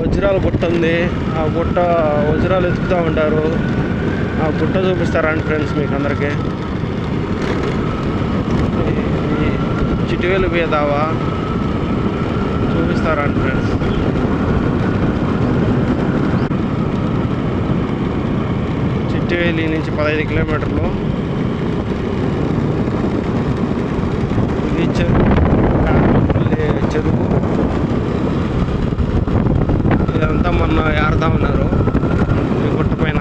వజ్రాల గుట్ట ఉంది. ఆ గుట్ట వజ్రాలు ఎత్తుకుతూ ఉంటారు ఆ గుట్ట చూపిస్తారండి ఫ్రెండ్స్ మీకు అందరికీ? చిటివేలు పేదావా చూపిస్తారండి ఫ్రెండ్స్? చిట్టివేలి నుంచి పదహైదు కిలోమీటర్లు. ఇదంతా మొన్న ఉన్నారు. ఈ గుట్ట పైన.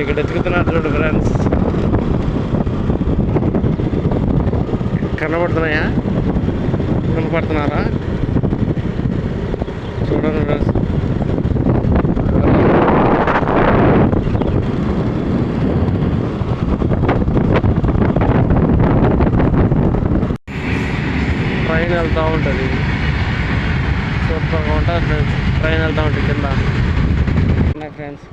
ఇక్కడ ఎత్తుకుతున్నారు చూడు ఫ్రెండ్స్. కనబడుతున్నాయా? కనపడుతున్నారా? చూడండి ఫ్రెండ్స్. సూపర్గా ఉంటుంది ఫ్రెండ్స్ ట్రైన్ వెళ్తూ ఉంటుంది కింద ఫ్రెండ్స్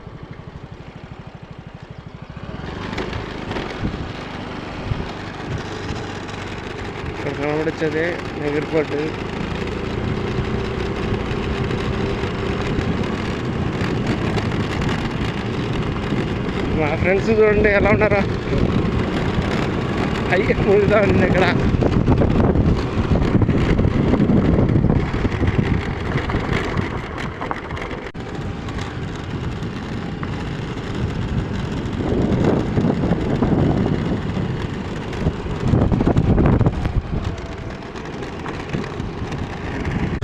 ఇక్కడ కనబడించేది ఎగిరిపోటు మా ఫ్రెండ్స్ చూడండి ఎలా ఉన్నారా అయ్యి మూడుదా ఉంది ఇక్కడ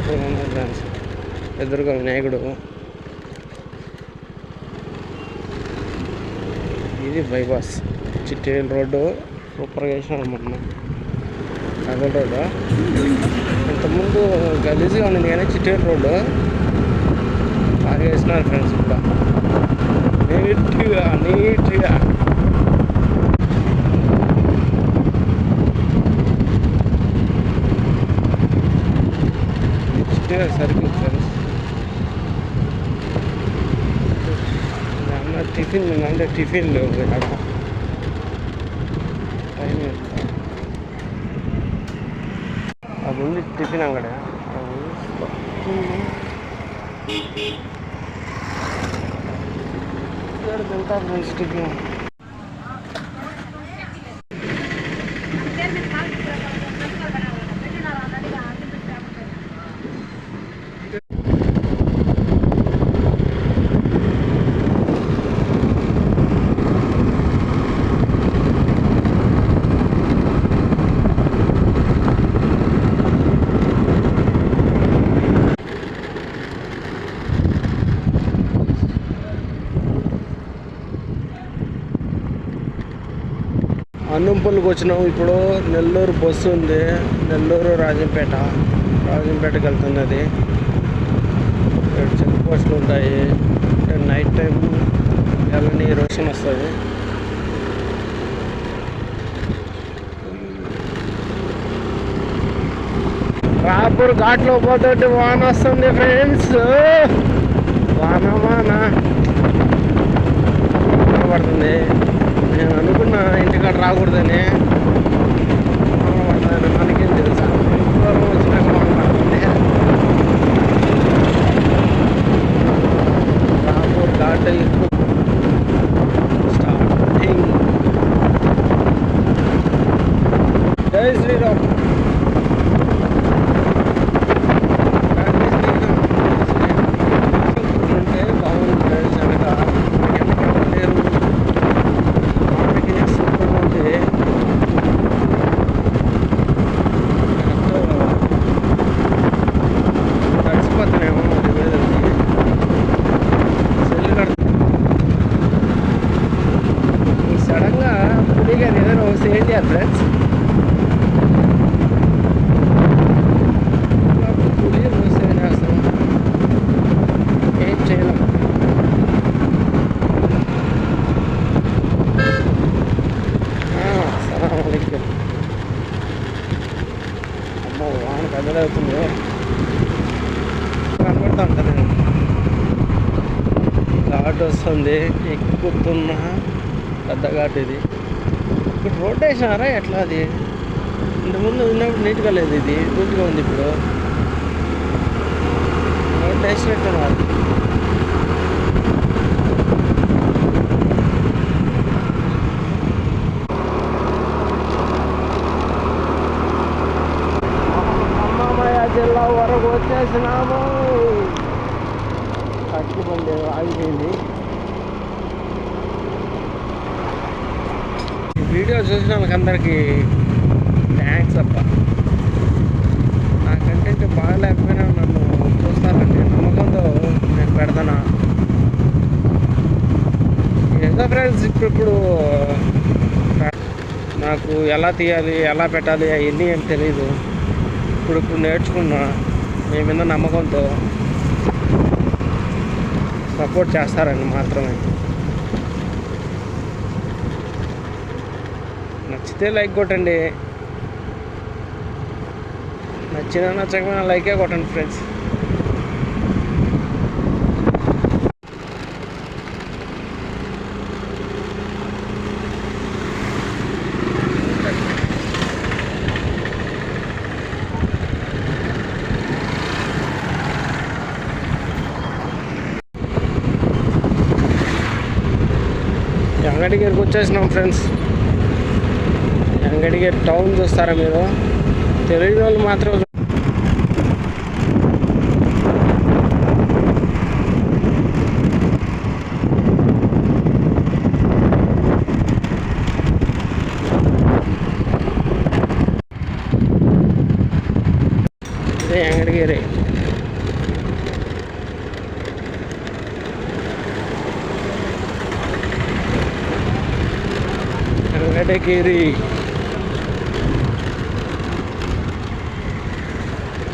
ఫ్రెండ్స్ ఎదురుగా వినాయకుడు ఇది బైపాస్ చిట్టేలు రోడ్డు. సూపర్గా వేసినాడు మొన్న అగల్ రోడ్డు ఇంతకుముందు గలీజ్గా ఉండింది కానీ చిట్టేలు రోడ్డు. బాగా వేసినారు ఫ్రెండ్స్ కూడా. నీట్గా నీట్గా. చిట్టేలు సర్కిల్ ఫ్రెండ్స్ అన్న టిఫిన్ అంటే టిఫిన్ లేవు ఇక్కడ టైం ఎంత? అది ఉంది టిఫిన్ అంగడి ఎంత ఫ్రెండ్స్ టిఫిన్ అన్నంపల్లికి వచ్చినాం. ఇప్పుడు నెల్లూరు బస్సు ఉంది. నెల్లూరు రాజంపేట. రాజంపేటకి వెళ్తుంది అది. ఇక్కడ చెక్ పోస్టులు ఉంటాయి. నైట్ టైం వెళ్ళని రోషన్ వస్తుంది? రాపూర్ ఘాట్లో పోతుంటే వాన వస్తుంది ఫ్రెండ్స్. వాన. వాన పడుతుంది. రాకూడదని. క్లియర్ ఫ్రెండ్స్ అవుతుంది కనబడతా ఘాట్ వస్తుంది పెద్ద ఘాట్ ఇది ఇప్పుడు రోడ్ వేసినారా ఎట్లా అది? ఇంతకుముందు ఉన్నప్పుడు నీట్గా లేదు ఇది నీట్గా ఉంది ఇప్పుడు. రోడ్ వేసినట్టున్నారు అన్నమయ్య జిల్లా వరకు వచ్చేసినాము. కట్లు బండి ఆగిపోయింది. వీడియో చూసిన వాళ్ళకందరికీ థ్యాంక్స్ అప్ప నా కంటెంట్ బాగా లేకపోయినా నన్ను చూస్తానండి. నమ్మకంతో నేను పెడతానా? ఏదో ఫ్రెండ్స్ ఇప్పుడు నాకు ఎలా తీయాలి ఎలా పెట్టాలి అవన్నీ ఏం తెలీదు. ఇప్పుడు ఇప్పుడు నేర్చుకున్నా మీ మీద నమ్మకంతో సపోర్ట్ చేస్తారని మాత్రమే. నచ్చితే లైక్ కొట్టండి. నచ్చిన నచ్చకపోయినా లైకే కొట్టండి ఫ్రెండ్స్. వెంకటగిరికి వచ్చేసినాం ఫ్రెండ్స్. వెంకటగిరి టౌన్ చూస్తారా మీరు? తెలియని వాళ్ళు మాత్రం చూ- ఇదే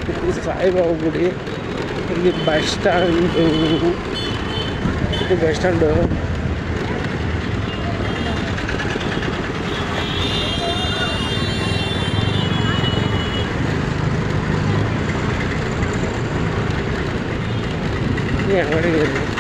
ಇದು ಸಾಯಿಬಾಬು ಗುಡಿ ಇಲ್ಲಿ ಬಸ್ ಸ್ಟ್ಯಾಂಡು ಇದು ಬಸ್ ಸ್ಟ್ಯಾಂಡು Yeah, ಇದೆ